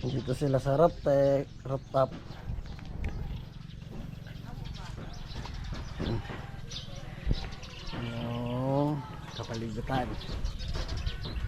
Dito sila sa rooftop, rooftop. Ano, kapalibutan.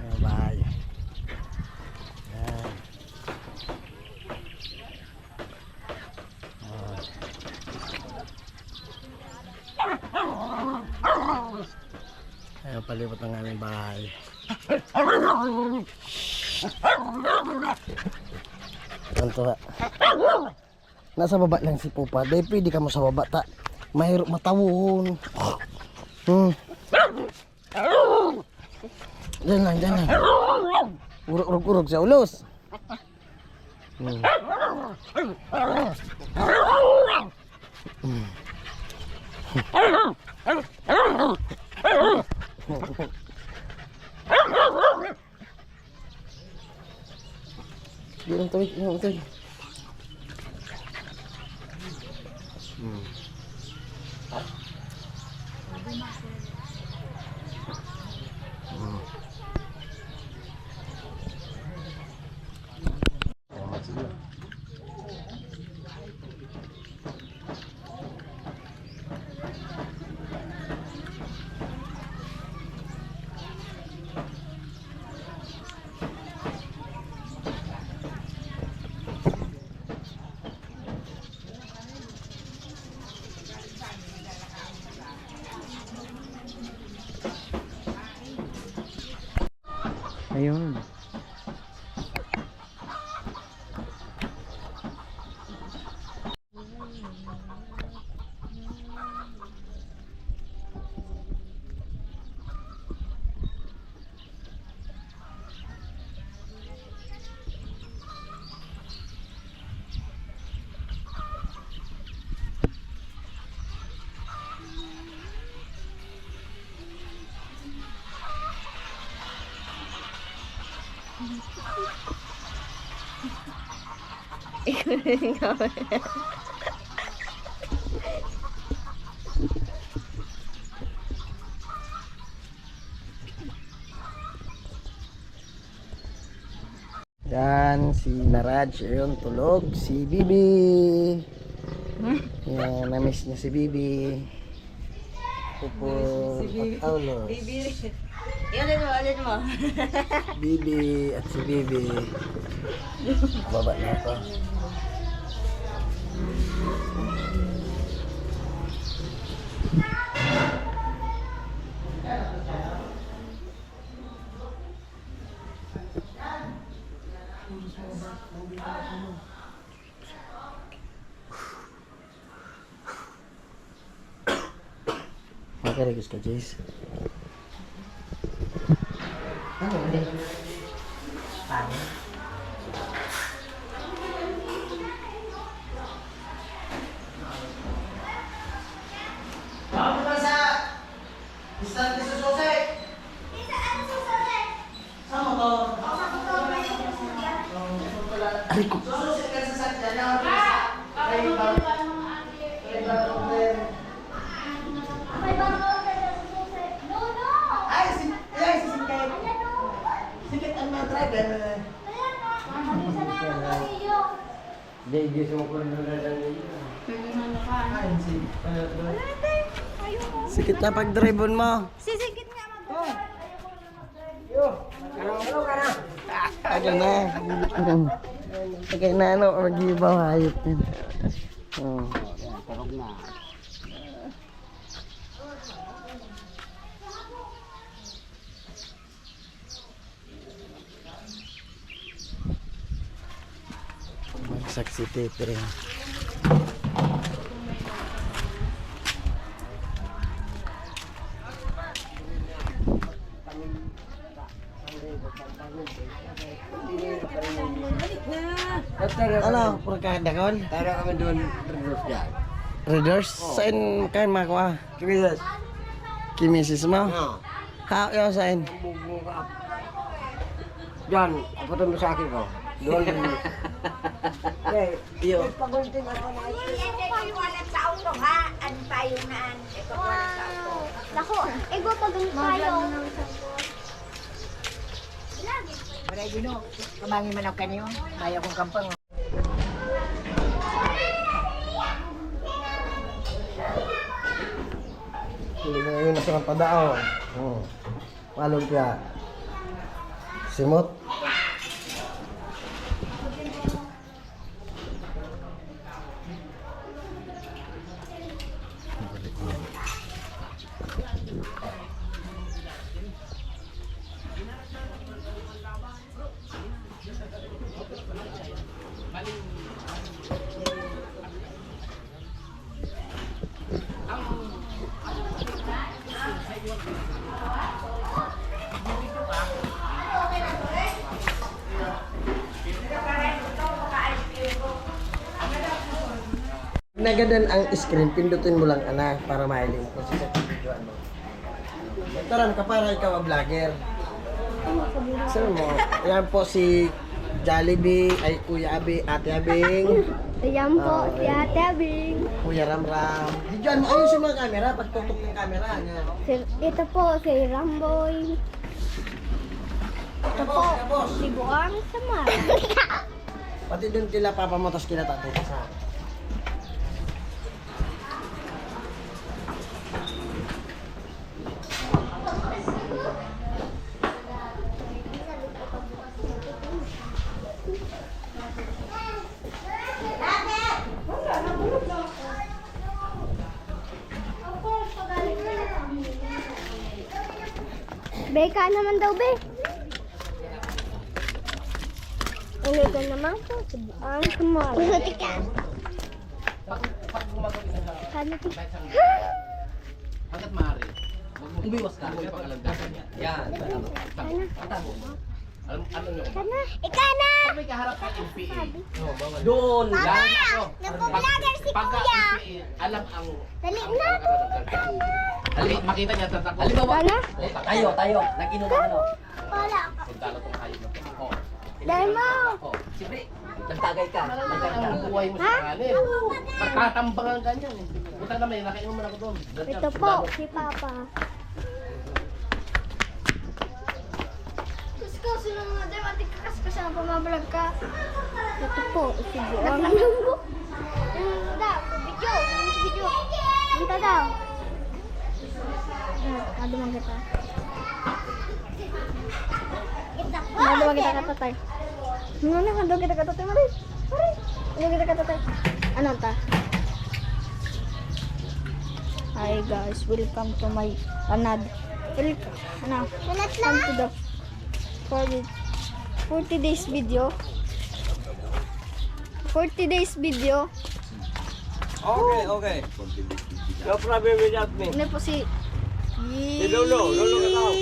Ano, bahay. Yan. Ayan, palibot ng aming bahay. Ganto ha. Nasa baba lang si Pupa. Dahil pwede ka mo sa baba ta. Mahirap matawon. Hmm. Diyan lang, diyan lang. Urog-urog sa ulos. Hmm. Di lang tawid, yung tawid. Hmm. Hmm. Salamat sa iyo. Ayun. Yan, si Naraj, ayun, tulog. Si Bibi. Yan, na-miss niya si Bibi. Pupo, at Aulos. Bibi. Alin mo, alin mo. Bibi at si Bibi. Baba na ako. Makarigos ka, Jace. Ano? Aray ko. Ay, si, ay, si Sikit. Sikit ang mga driver. Hindi, hindi sumukulong na lang Ay, si, Sikit na pag-drive mo. Sisigit nga mag Ano na? Tagay na ano, mag-ibaw hayop yan. Oh. Tarog na. Magsak si Pepe rin. Ano, pagkakada kon? Tara kami doon, reverse dyan. Readers? Saan kayo makakuha? Kimilas. Kimisis mo? Oo. Ha, yung saan? Diyan, putol mo sa akin ko. Doon. Eh, iyo. Pagulting ako na ito. walang sa auto ha. Ano tayo na an? Ito walang sa auto. Nako, ego pag tayo. Lagi. Wala gino. Kamangin man ako kanyo. Maya kong kampang. Hindi na ngayon nasa ng padaon. Hmm. Malong kaya. Simot. Nagadan ang screen, pindutin mo lang ana para mahiling mo kasi sa video ano. Taran ka para ikaw ang vlogger. Sir mo, yan po si Jollibee, ay Kuya Abi, Ate Abing, Ayan po, Ah, si Ate Abing. Kuya Ramram. Diyan mo, ayusin mo ang camera, pagtutok ng camera. Yan. Si- Ito po, si Ramboy. Ito po, si Buang Samar. Pati doon kila papa mo, tapos kila tatay sa Beka naman daw, be. Ano ka naman si Buang Samar. Puti ka. Kano to? Hanggat maaari, huwag umiwas ka sa pangalandakan niya. Yan. Kana? Alam, ano nyo? Kana? Ika na! Pag may kaharap ka NPA, doon, yan ako. Nagpo-vlogger si Kuya. Alam ang Dali na. Dali, makita niya tatakbo. Halimbawa, Kana? tayo, tayo, nag-inom ng ano. Wala. Na na to. Oh. Dahil mo. Oh, siyempre, nagtagay ka. Nagtagay ang buhay mo sa kanin. Magtatambangan ka niyan. eh. Punta na may, nakainom mo na ako doon. Ito po, si Papa. Kusko, sino nga din? Mati ka kasi kasi na pumabalag ka. Ito po, si Buang. Naglalanggo. Ano daw? Video. Ano si video? Punta daw. Ano, kadumang kita. Kadumang kita katatay. Ano na, kadumang kita katatay. Mari. Mari. Ano kita katatay? Ano ta? Hi guys, welcome to my another welcome, ano, welcome to the 40, 40 days video 40 days video Okay, okay. No problem without me. ano po si Si Lolo, Lolo ka tao.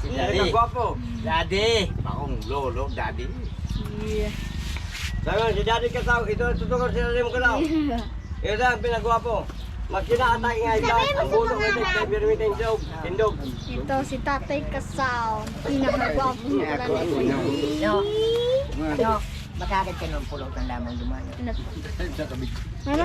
Si Daddy. Kagwapo. Daddy! Akong lolo, daddy. Sabi si Daddy ka tao. Ito ang tutukan sila rin mo ka tao. Ito ang pinagwapo. Magkinaatay nga ibang ang buto ko ito kay Birmitin Tindog. Tindog. ito si Tatay Kasaw pinakagwapo mo pala No. No. Makakit ka ng pulong ng lamang lumayo. ano ano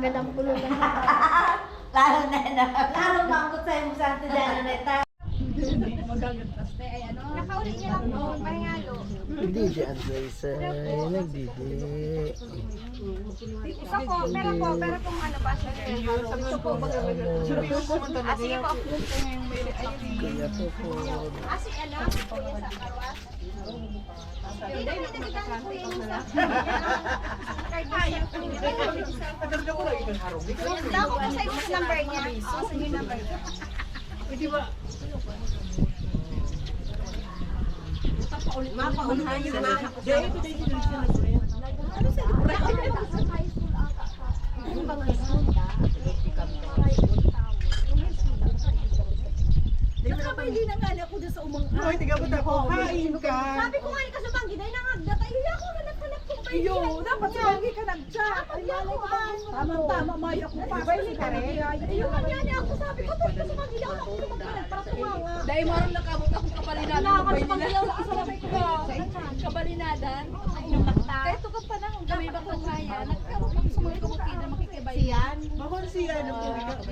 Nakagad ang pulutan. Lalo na na. Lalo mangkot sa yung santo dyan na ito. Nakaulit niya lang po, pahingalo. Hindi si Andres ay nagdidi. Isa po, pero po, pero kung ano ba siya. Ito po, baga Ah, sige po. Kaya po po. Ah, si ano? Kuya sa kawas. Hindi, may nagkakaroon po yun sa... Daw ko sa yung number niya. Oo, sa yung number niya. Nakabili na nga ako doon sa umang. Hoy, tiga mo ako. Kain ka. Sabi ko nga, kasabang iyo. Dapat sa lagi ka nag-chat. Ay, malay ko. Tama-tama, may ako pa. Pwede ka rin. Ayun, yan ako sabi ko. Pwede sa mag ako sa mag para tumanga. Dahil maroon nakabot akong kabalinadan. Wala ka sa mag-ilaw sa kasabay ko. Kabalinadan. Kaya ito ka pa lang. Kami ba kung kaya? Nagkaroon ako sa mga kabuti na makikibay. Siyan? Bakon siya ng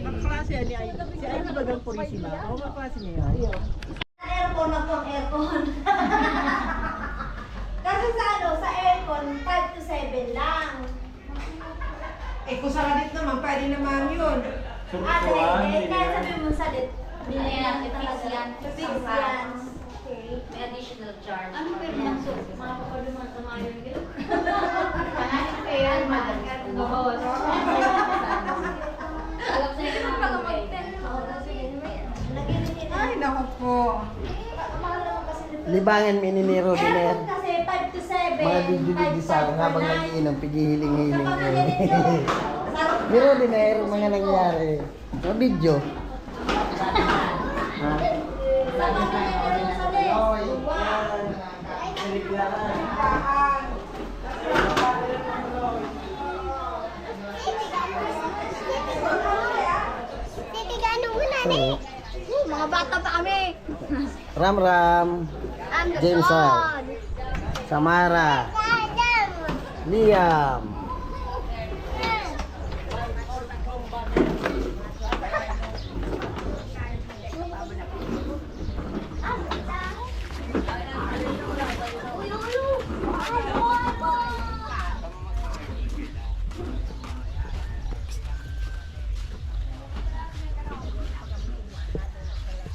kaklase ni Ay. Si Ay ba daw pulisila? Oo, kaklase niya. Aircon na pong aircon. Kasi sa ano, sa aircon, 5 to 7 lang. Eh, kung saradit naman, pwede naman yun. Ate, eh, kaya sabi mo sa dit. Hindi yan, fix yan. Fix yan. May additional charge. Ano ba yung so, mga papaluman sa mga yung gano'n? Pangalit ko yan, madam. Oo. Alam sa iyo mga mag-ten. Ay, naku po. Libangan mininiro diner. Aircon kasi 5 to 7. Mga di sa habang nagiinom, pigihiling-hiling. Sa ganito. Miro diner, mga nangyari. Mga video. Ha? Sa sa na, So, mga bata pa kami. Ram Ram. James Al. Samara. Liam.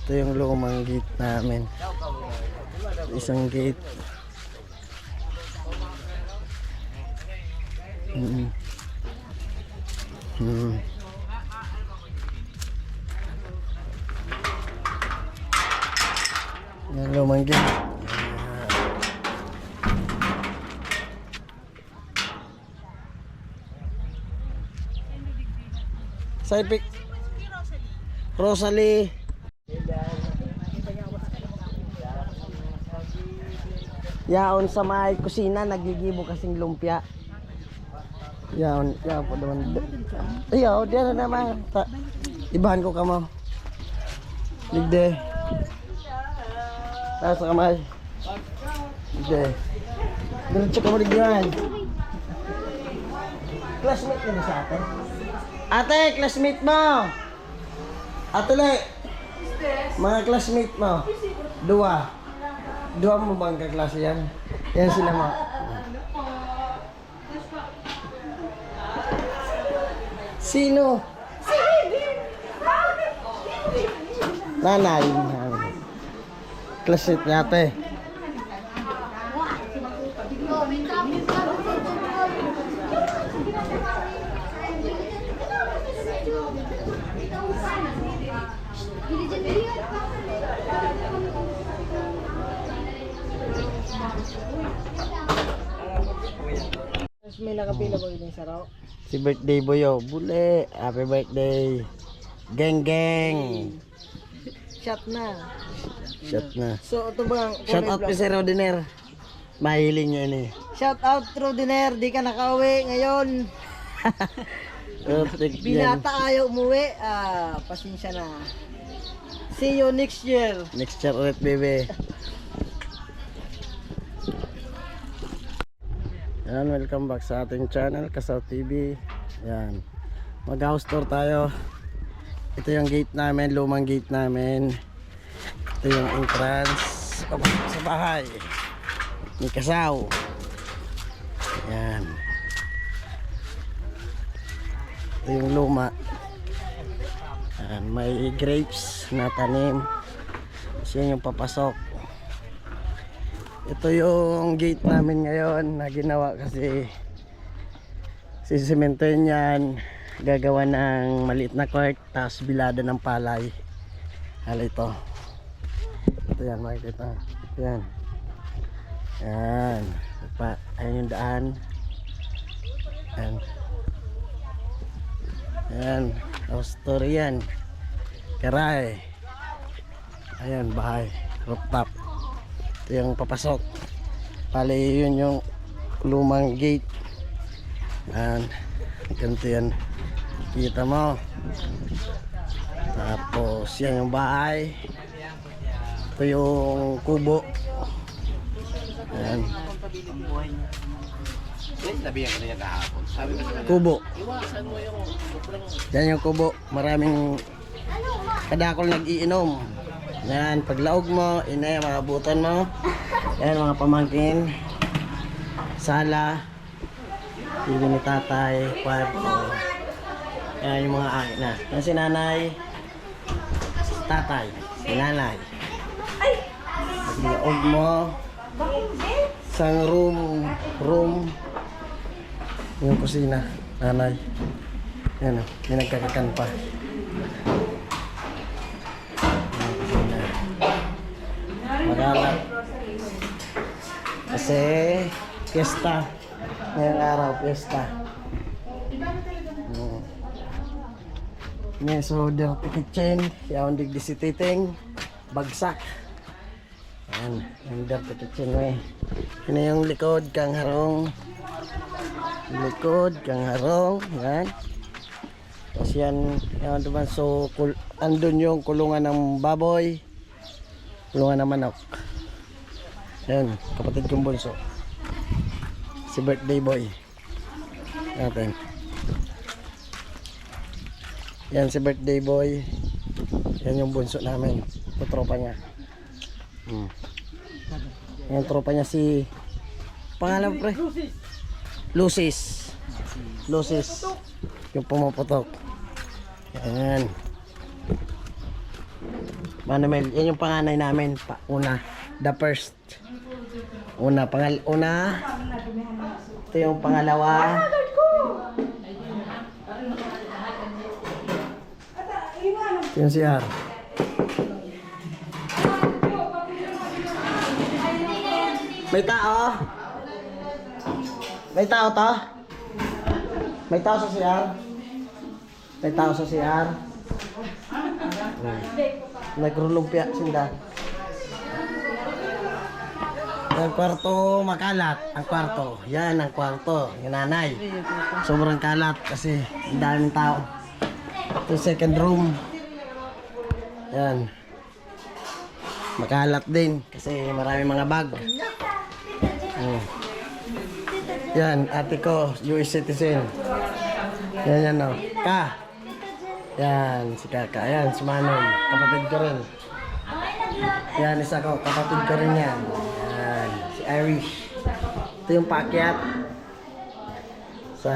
Ito yung lumang gate namin. Isang gate. Yan lumang gate. Saipik. Rosalie. Yaon sa may kusina, nagigibo kasing lumpia. Yaon, yaon po naman. Ayaw, diyan na naman. Ibahan ko ka mo. Ligde. Taas sa kamay. Ligde. Diretso ka mo ligyan. Classmate ka na sa ate? Ate, classmate mo! Ate Le! Mga classmate mo. Dua. Dua mo bang kaklase yan? Yan sila mo. Sino? Nanay. Classmate niya ate. May nakapila ba yung saraw? Si birthday boyo. Bule. Happy birthday. Geng geng. Shot na. Shot na. So, ito ba ang Shout out kay Sir Rodiner. Mahiling niya ini. Shout out True Diner, di ka nakauwi ngayon. Putik yan. Binata ayaw umuwi. Ah, pasensya na. See you next year. Next year ulit, baby. Yan, welcome back sa ating channel, Kasaw TV. Yan. Mag-house tour tayo. Ito yung gate namin, lumang gate namin. Ito yung entrance sa bahay. Ni Kasaw. Yan. Ito yung luma. Yan, may grapes na tanim. Tapos yan yung papasok. Ito yung gate namin ngayon na ginawa kasi sisimentoin yan. Gagawa ng maliit na court tapos bilada ng palay. Hala ito. Yan makikita. Ito yan. Yan. Pa, ayun yung daan. Yan. Yan. Tapos story yan. Karay. Ayan, bahay. Rooftop. Ito yung papasok. Pali yun yung lumang gate. Yan. Ganito yan. Kita mo. Tapos yan yung bahay. Ito yung kubo. Yan. Sabihan ko na niya kahapon. Sabi ko sa kanya, Kubo. Yan yung kubo. Maraming kadakol nag-iinom. Yan, paglaog mo, inay, mga buton mo. Yan, mga pamangkin. Sala. Pili ni tatay, kwarto. Yan yung mga akin na. Yan si nanay. Tatay. Si nanay. Paglaog mo. Isang room. Room. Yung kusina. Nanay. Yan o, may nagkakakan pa. Magalat. Kasi, fiesta. Ngayong araw, fiesta. Mm. May so kitchen, yaon dig disititing, bagsak. Yan, yung dirty kitchen we. Yan yung likod kang harong. Likod kang harong, yan. Tapos yan, yan naman so kul andun yung kulungan ng baboy, kulungan ng manok. Yan, kapatid kong bunso. Si birthday boy. Natin. Yan si birthday boy. Yan yung bunso namin. Ito tropa niya. Hmm. Yan tropa niya si pangalan pre? Lucis. Lucis. Yung pumuputok. Yan. Manamel, yan yung panganay namin. Pa, una. The first. Una, pangal una. Ito yung pangalawa. Ito yung CR. May tao? May tao to? May tao sa CR? May tao sa CR? Nagrulumpia sinda. Ang kwarto makalat. Ang kwarto. Yan ang kwarto. Yung nanay. Sobrang kalat kasi ang daming tao. Ito second room. Yan. Makalat din kasi marami mga bag. Oh. Yan, ate ko, US citizen. Yan, yan, oh. Ka. Yan, si Kaka. Yan, si Manong. Kapatid ko rin. Yan, isa ko. Kapatid ko rin yan. Yan, si Irish. Ito yung pakyat. Sa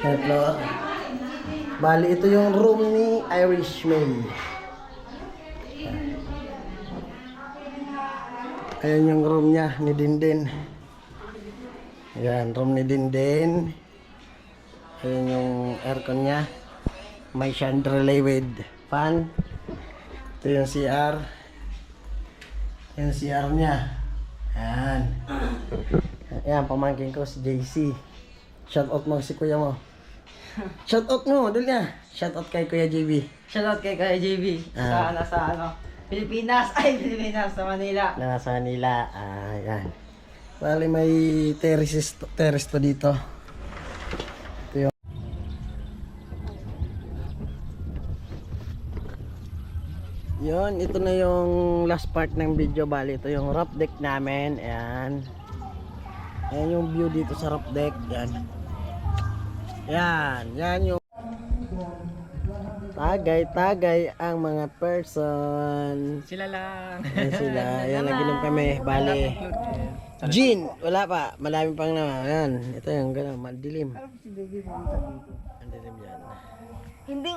floor. Bali, ito yung room ni Irish May. Ayan yung room niya ni Dindin. Ayan, room ni Dindin. Ayan yung aircon niya. May chandelier with fan. Ito yung CR. Yung CR niya. Ayan. Ayan, pamangkin ko si JC. Shout out mo si kuya mo. Shout out mo, dali na. Shout out kay Kuya JB. Shoutout kay Kuya JB. Ah. Sa, nasa ano, Pilipinas. Ay, Pilipinas, sa Manila. Nasa Manila. Ah. Bali may terraces terrace to dito. Ito yung Yun, ito na yung last part ng video. Bali, ito yung roof deck namin. Ayan. Ayan yung view dito sa roof deck. Yan. Yan. Yan yung tagay-tagay ang mga person. Sila lang. Ayan sila. Ayan, naginom kami. Bali. Gin! Wala pa. Malami pang naman. Ayan. Ito yung gano'n. Madilim. Madilim yan. Hindi